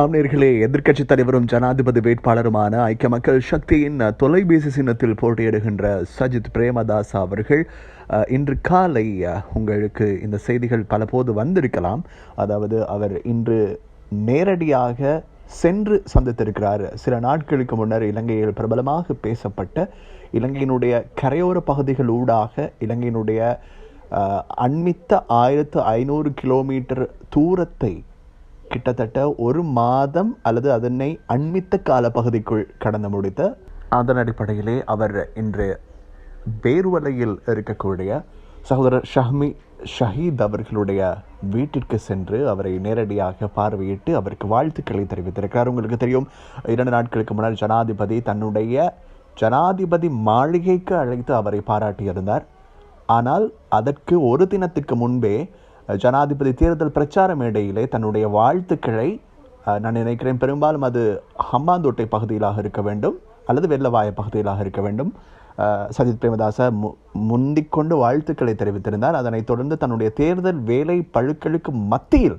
அமீர்களே எதிர்க்கட்சித் தலைவரும் ஜனாதிபதி வேட்பாளருமான ஐக்கிய மக்கள் சக்தியின் தொலைபேசி சின்னத்தில் போட்டியிடுகின்ற சஜித் பிரேமதாஸ் அவர்கள் இன்று காலை உங்களுக்கு இந்த செய்திகள் பலபோது வந்திருக்கலாம். அதாவது அவர் இன்று நேரடியாக சென்று சந்தித்திருக்கிறார். சில நாட்களுக்கு முன்னர் இலங்கையில் பிரபலமாக பேசப்பட்ட இலங்கையினுடைய கரையோர பகுதிகள் ஊடாக இலங்கையினுடைய அண்மித்த ஆயிரத்து ஐநூறு கிலோமீட்டர் தூரத்தை கிட்டத்தட்ட ஒரு மாதம் அல்லது அதனை அண்மித்த கால பகுதிக்குள் கடந்து முடித்த அதன் அடிப்படையிலே அவர் இன்று பேருவலையில் இருக்கக்கூடிய சகோதரர் ஷஹ்மி ஷஹீத் அவர்களுடைய வீட்டிற்கு சென்று அவரை நேரடியாக பார்வையிட்டு அவருக்கு வாழ்த்துக்களை தெரிவித்திருக்கிறார். உங்களுக்கு தெரியும் இரண்டு நாட்களுக்கு முன்னால் ஜனாதிபதி தன்னுடைய ஜனாதிபதி மாளிகைக்கு அழைத்து அவரை பாராட்டியிருந்தார். ஆனால் அதற்கு ஒரு தினத்துக்கு முன்பே ஜனாதிபதி தேர்தல் பிரச்சார மேடையிலே தன்னுடைய வாழ்த்துக்களை நான் நினைக்கிறேன் பெரும்பாலும் அது ஹம்பாந்தோட்டை பகுதியிலாக இருக்க வேண்டும் அல்லது வெள்ளவாய பகுதியிலாக இருக்க வேண்டும். சஜித் பிரேமதாச மு முந்திக்கொண்டு வாழ்த்துக்களை தெரிவித்திருந்தார். அதனைத் தொடர்ந்து தன்னுடைய தேர்தல் வேலை பழுக்களுக்கு மத்தியில்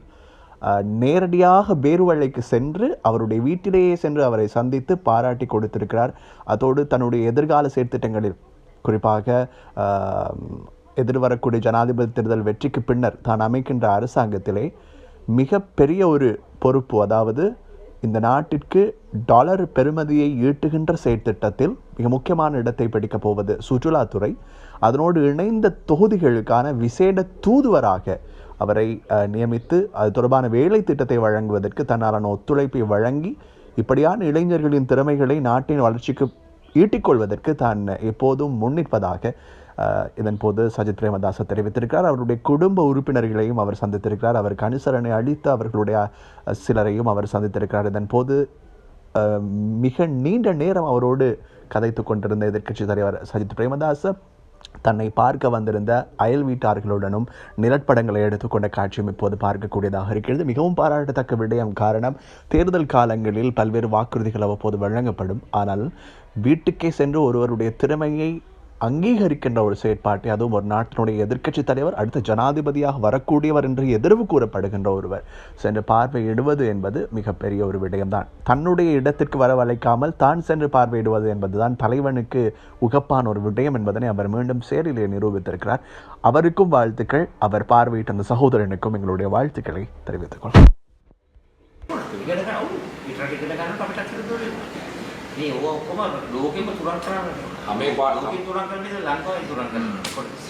நேரடியாக பேருவழைக்கு சென்று அவருடைய வீட்டிலேயே சென்று அவரை சந்தித்து பாராட்டி கொடுத்திருக்கிறார். அதோடு தன்னுடைய எதிர்கால செயற்திட்டங்களில் குறிப்பாக எதிர்வரக்கூடிய ஜனாதிபதி தேர்தல் வெற்றிக்கு பின்னர் தான் அமைக்கின்ற அரசாங்கத்திலே மிக பெரிய ஒரு பொறுப்பு அதாவது இந்த நாட்டிற்கு டாலர் பெறுமதியை ஈட்டுகின்ற செயற்திட்டத்தில் மிக முக்கியமான இடத்தை பிடிக்கப் போவது சுற்றுலாத்துறை. அதனோடு இணைந்த தொகுதிகளுக்கான விசேட தூதுவராக அவரை நியமித்து அது தொடர்பான வேலை திட்டத்தை வழங்குவதற்கு தன்னாலான ஒத்துழைப்பை வழங்கி இப்படியான இளைஞர்களின் திறமைகளை நாட்டின் வளர்ச்சிக்கு ஈட்டிக்கொள்வதற்கு தான் எப்போதும் முன்னிற்பதாக இதன் போது சஜித் பிரேமதாச தெரிவித்திருக்கிறார். அவருடைய குடும்ப உறுப்பினர்களையும் அவர் சந்தித்திருக்கிறார். அவருக்கு அனுசரணை அளித்து அவர்களுடைய சிலரையும் அவர் சந்தித்திருக்கிறார். இதன் போது மிக நீண்ட நேரம் அவரோடு கதைத்து கொண்டிருந்த எதிர்க்கட்சி தலைவர் சஜித் பிரேமதாச தன்னை பார்க்க வந்திருந்த அயல் வீட்டார்களுடனும் நிலப்படங்களை எடுத்துக்கொண்ட காட்சியும் இப்போது பார்க்கக்கூடியதாக இருக்கிறது. மிகவும் பாராட்டத்தக்க விடயம் காரணம் தேர்தல் காலங்களில் பல்வேறு வாக்குறுதிகள் அவ்வப்போது வழங்கப்படும். ஆனால் வீட்டுக்கே சென்று ஒருவருடைய திறமையை அங்கீகரிக்கின்ற ஒரு செயற்பாட்டை அதுவும் ஒரு நாட்டினுடைய எதிர்க்கட்சி தலைவர் அடுத்த ஜனாதிபதியாக வரக்கூடியவர் என்று எதிர்வு கூறப்படுகின்ற ஒருவர். சென்று பார்வையிடுவது என்பது மிகப்பெரிய ஒரு விடயம்தான். தன்னுடைய இடத்திற்கு வரவழைக்காமல் தான் சென்று பார்வையிடுவது என்பதுதான் தலைவனுக்கு உகப்பான ஒரு விடயம் என்பதனை அவர் மீண்டும் சேரிலே நிரூபித்திருக்கிறார். அவருக்கும் வாழ்த்துக்கள். அவர் பார்வையிட்ட அந்த சகோதரனுக்கும் எங்களுடைய வாழ்த்துக்களை தெரிவித்துக் கொள்கிறோம். මේ ඔක්කොම ලෝකෙම තුරන් කරන්නේ හැම පාට- තුරන් කරන්නේ ලංකාවේ තුරන් කරන්නේ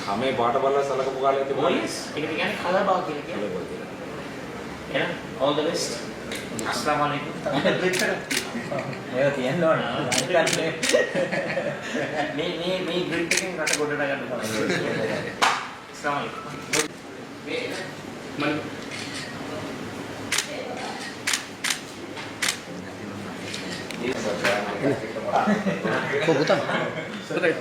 හැමේ පාට බලලා සලකපු කාලයක් තිබුණා. ඔයස් ඒක කියන්නේ කලබා කියලා කියන්නේ එහෙනම් all the best අස්ලාම අලයිකුම් මේක තියෙන්න ඕන. මේ මේ මේ ග්‍රිඩ් එකෙන් රට ගොඩට ගන්න තමයි අස්ලාම අලයිකුම් මේ මම これボタンそれ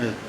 うん。